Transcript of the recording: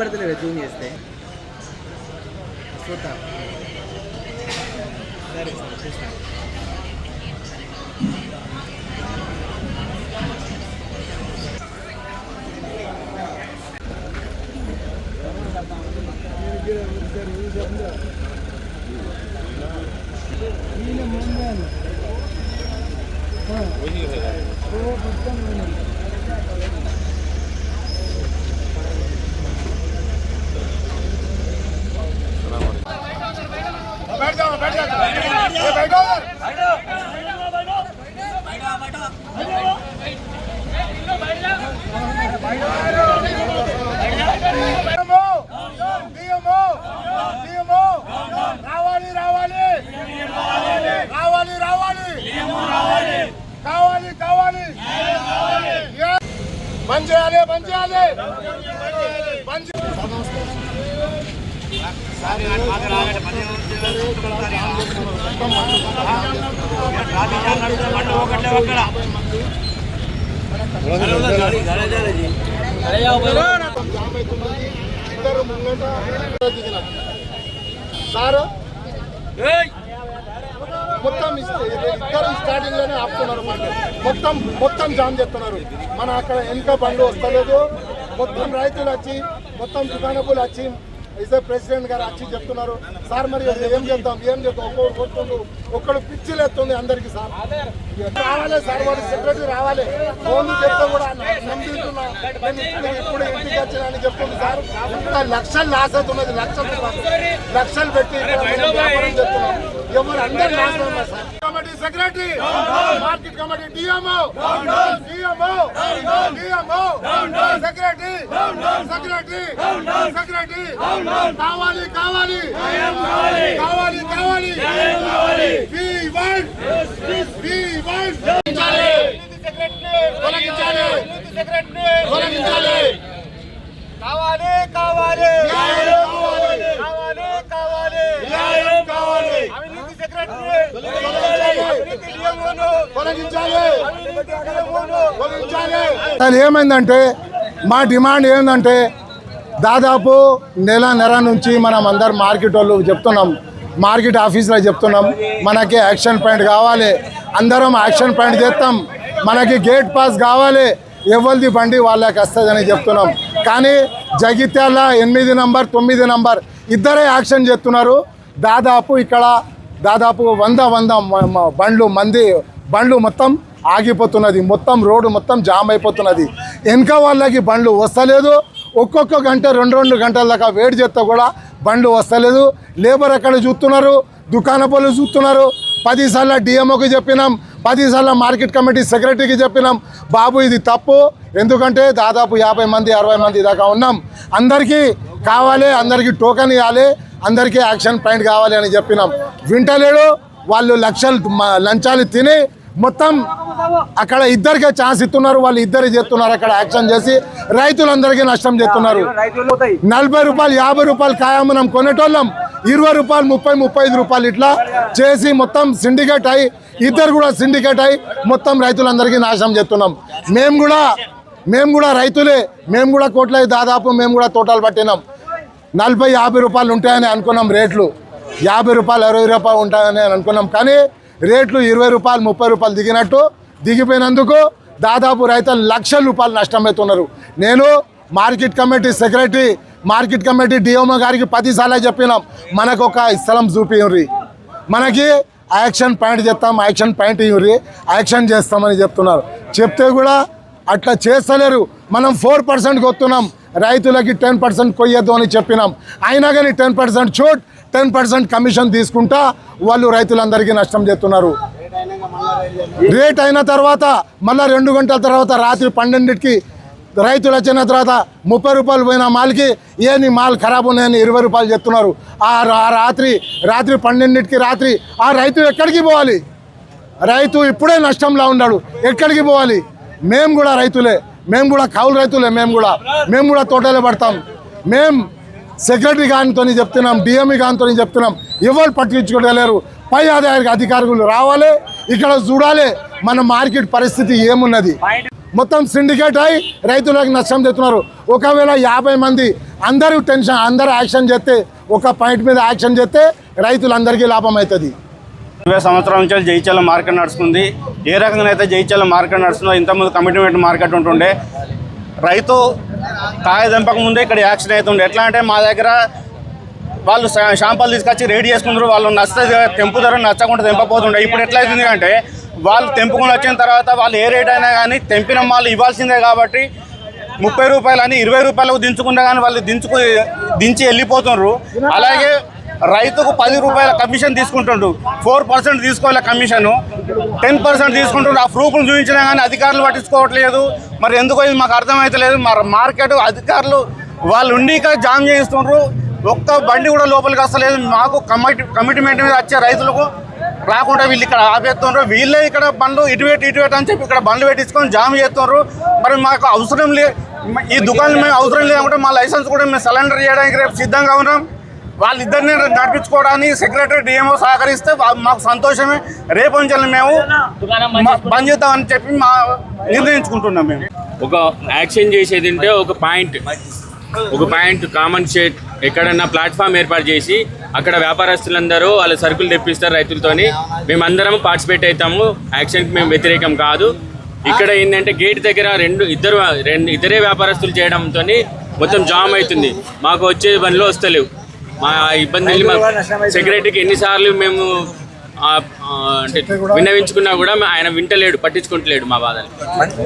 కనపడతలేదు Zoom చేస్తే చూద్దాం సరే సరే చూస్తాను రావాలి రావాలి రావాలి రావాలి కావాలి కావాలి బంద్ చేయాలి బంద్ చేయాలి. బంద్ ఇద్దరు ముంగట దిగినాం. సారు మొత్తం ఇస్తే- ఇద్దరు స్టార్టింగ్లోనే ఆపుతున్నారు మనకి మొత్తం మొత్తం జామ్ చేస్తున్నారు. మన అక్కడ ఎంత బండ్లు వస్తలేదు. మొత్తం రైతులు వచ్చి మొత్తం దుకాణకులు వచ్చి ఇదే ప్రెసిడెంట్ గారు వచ్చి చెప్తున్నారు. సార్ మరి ఏం చేద్దాం? ఏం చేద్దాం? ఒక్కొక్కరు ఒక్కడు పిచ్చిలు ఎత్తుంది అందరికి సార్. రావాలి సార్ వాడు సెక్రటరీ రావాలి. ఫోన్ చెప్తే కూడా నమ్ముతున్నా. నేను ఇప్పుడు ఇంటికి వచ్చిన అని చెప్తుంది సార్. లక్షలు లాస్ అవుతున్నది లక్షలు లక్షలు పెట్టి వ్యాపారం చేస్తున్నాం. ఎవరు అందరు లాస్ ఉన్నారు sir. Committee secretary. Market committee DMO. DMO. DMO. Secretary. Secretary secretary కావాలి కావాలి. కావాలి. కావాలి వి వాంట్ వి వాంట్ తొలగించాలి. తొలగించాలి. కావాలి కావాలి. కావాలి. కావాలి కావాలి. అవినీతి సెక్రటరీ. తొలగించాలి. ఏమైందంటే మా డిమాండ్ ఏంటంటే దాదాపు నెల నెల నుంచి మనం అందరు మార్కెట్ వాళ్ళు చెప్తున్నాం మార్కెట్ ఆఫీస్లో చెప్తున్నాం మనకి యాక్షన్ పాయింట్ కావాలి అందరం యాక్షన్ పాయింట్ చేస్తాం మనకి గేట్ పాస్ కావాలి ఎవరిది బండి వాళ్ళకి వస్తుందని చెప్తున్నాం. కానీ జగిత్యాల ఎనిమిది నంబర్ తొమ్మిది నంబర్ ఇద్దరే యాక్షన్ చేస్తున్నారు. దాదాపు ఇక్కడ దాదాపు వంద వంద బండ్లు మంది బండ్లు మొత్తం ఆగిపోతున్నది. మొత్తం రోడ్డు మొత్తం జామ్ అయిపోతున్నది. వెనక వాళ్ళకి బండ్లు వస్తలేదు. ఒక్కొక్క గంట రెండు రెండు గంటల దాకా వేడి చేస్తే కూడా బండ్లు వస్తలేదు. లేబర్ ఎక్కడ చూస్తున్నారు? దుకాణ పనులు చూస్తున్నారు. పదిసార్లు డిఎంఓకి చెప్పినాం. పదిసార్లు మార్కెట్ కమిటీ సెక్రటరీకి చెప్పినాం. బాబు ఇది తప్పు. ఎందుకంటే దాదాపు యాభై మంది అరవై మంది దాకా ఉన్నాం. అందరికీ కావాలి అందరికీ టోకెన్ ఇవ్వాలి అందరికీ యాక్షన్ పాయింట్ కావాలి అని చెప్పినాం. వింటలేడు. వాళ్ళు లక్షలు లంచాలు తిని మొత్తం అక్కడ ఇద్దరికే ఛాన్స్ ఇస్తున్నారు వాళ్ళు ఇద్దరు చేస్తున్నారు అక్కడ యాక్షన్ చేసి రైతులందరికీ నష్టం చేస్తున్నారు. నలభై రూపాయలు యాభై రూపాయలు కాయ మనం కొనేటోళ్ళం ఇరవై రూపాయలు ముప్పై ముప్పై ఐదు రూపాయలు ఇట్లా చేసి మొత్తం సిండికేట్ అయి ఇద్దరు కూడా సిండికేట్ అయి మొత్తం రైతులందరికీ నాశనం చేస్తున్నాం. మేము కూడా మేము కూడా రైతులే మేము కూడా కోట్ల దాదాపు మేము కూడా తోటలు పట్టినాం. నలభై యాభై రూపాయలు ఉంటాయని అనుకున్నాం రేట్లు. యాభై రూపాయలు అరవై రూపాయలు ఉంటాయని అనుకున్నాం. కానీ రేట్లు ఇరవై రూపాయలు ముప్పై రూపాయలు దిగినట్టు దిగిపోయినందుకు దాదాపు రైతులు లక్షల రూపాయలు నష్టమవుతున్నారు నేను market committee secretary market committee DMO గారికి పదిసార్లు చెప్పినాం. మనకు ఒక స్థలం చూపియ్రి మనకి యాక్షన్ పాయింట్ చేస్తాం యాక్షన్ పాయింట్ ఇవ్వరి యాక్షన్ చేస్తామని చెప్తున్నారు. చెప్తే కూడా అట్లా చేస్తలేరు. మనం ఫోర్ పర్సెంట్ వస్తున్నాం. రైతులకి టెన్ పర్సెంట్ కొయ్యొద్దు అని చెప్పినాం. అయినా కానీ టెన్ పర్సెంట్ చోట్ టెన్ పర్సెంట్ కమిషన్ తీసుకుంటా వాళ్ళు రైతులందరికీ నష్టం చేస్తున్నారు. రేట్ అయిన తర్వాత మళ్ళీ రెండు గంటల తర్వాత రాత్రి పన్నెండింటికి రైతులు వచ్చిన తర్వాత ముప్పై రూపాయలు పోయిన మాల్కి ఏ నీ మాల్ ఖరాబ్ ఉన్నాయని ఇరవై రూపాయలు చెప్తున్నారు. ఆ రాత్రి రాత్రి పన్నెండింటికి రాత్రి ఆ రైతు ఎక్కడికి పోవాలి? రైతు ఇప్పుడే నష్టంలో ఉన్నాడు. ఎక్కడికి పోవాలి? మేము కూడా రైతులే. మేము కూడా కౌలు రైతులే మేము కూడా. మేము కూడా తోటలో పడతాం. మేము సెక్రటరీ గారితో చెప్తున్నాం డిఎంఈ గారితో చెప్తున్నాం. ఎవరు పట్టించుకోలేరు. పై ఆదాయ అధికారులు రావాలి ఇక్కడ చూడాలి మన మార్కెట్ పరిస్థితి ఏమున్నది. మొత్తం సిండికేట్ అయి రైతులకు నష్టం తెస్తున్నారు. ఒకవేళ యాభై మంది అందరూ టెన్షన్ అందరూ యాక్షన్ చేస్తే ఒక పాయింట్ మీద యాక్షన్ చేస్తే రైతులందరికీ లాభం అవుతుంది. ఇరవై సంవత్సరాల నుంచి జైచల మార్కెట్ నడుస్తుంది. ఏ రకంగా అయితే జైచల మార్కెట్ నడుస్తుందో ఇంతకుముందు కమిట్మెంట్ మార్కెట్ ఉంటుండే. రైతు కాయ ముందే ఇక్కడ యాక్సిడెంట్ అవుతుండే ఎట్లా అంటే మా దగ్గర వాళ్ళు షాంపల్ తీసుకొచ్చి రెడీ చేసుకుంటారు. వాళ్ళు నచ్చితే తెంపుతారు నచ్చకుండా తెంపపోతుండే. ఇప్పుడు ఎట్లా అవుతుంది అంటే వాళ్ళు తెంపుకొని వచ్చిన తర్వాత వాళ్ళు ఏ రేట్ అయినా కానీ తెంపిన వాళ్ళు ఇవ్వాల్సిందే కాబట్టి ముప్పై రూపాయలు అని ఇరవై రూపాయలకు దించుకున్నా కానీ వాళ్ళు దించుకు దించి వెళ్ళిపోతున్నారు అలాగే రైతుకు పది రూపాయల కమిషన్ తీసుకుంటుండు. ఫోర్ పర్సెంట్ తీసుకోవాలి కమిషన్. టెన్ పర్సెంట్ తీసుకుంటుండు. ఆ ప్రూఫ్లు చూపించినా కానీ అధికారులు పట్టించుకోవట్లేదు. మరి ఎందుకో ఇది మాకు అర్థమవుతలేదు మరి మార్కెట్ అధికారులు వాళ్ళు ఉండి జామ్ చేయిస్తుండ్రు. ఒక్క బండి కూడా లోపలికి వస్తలేదు. మాకు కమిటీ కమిట్మెంట్ మీద వచ్చే రైతులకు రాకుండా వీళ్ళు ఇక్కడ ఆపేస్తున్నారు వీళ్ళే ఇక్కడ బండ్లు ఇటువేట్ ఇటువేట్ అని చెప్పి ఇక్కడ బండ్లు పెట్టించుకొని జామ్ చేస్తున్నారు మరి మాకు అవసరం లే ఈ దుకాణం మేము అవసరం లేకుంటే మా లైసెన్స్ కూడా మేము సరెండర్ చేయడానికి రేపు సిద్ధంగా ఉన్నాం. వాళ్ళిద్దరిని నడిపించుకోవడానికి సెక్రటరీ డిఎంఓ సహకరిస్తే మాకు సంతోషమే. రేపు నుంచి మేము బంద్ చేద్దామని చెప్పి మా నిర్ణయించుకుంటున్నాం మేము. ఒక యాక్షన్ చేసేది ఉంటే ఒక పాయింట్. ఒక పాయింట్ కామన్ షేట్ ఎక్కడన్నా ప్లాట్ఫామ్ ఏర్పాటు చేసి అక్కడ వ్యాపారస్తులందరూ వాళ్ళ సరుకులు తెప్పిస్తారు రైతులతోని. మేమందరం పార్టిసిపేట్ అవుతాము. యాక్షన్కి మేము వ్యతిరేకం కాదు. ఇక్కడ ఏంటంటే గేట్ దగ్గర రెండు ఇద్దరు రెండు ఇద్దరే వ్యాపారస్తులు చేయడంతో మొత్తం జామ్ అవుతుంది. మాకు వచ్చే పనిలో వస్తలేవు. మా ఇబ్బంది మా సెక్రటరీకి ఎన్నిసార్లు మేము అంటే విన్నవించుకున్నా కూడా ఆయన వింటలేడు పట్టించుకుంటలేడు మా బాధని. అంతే.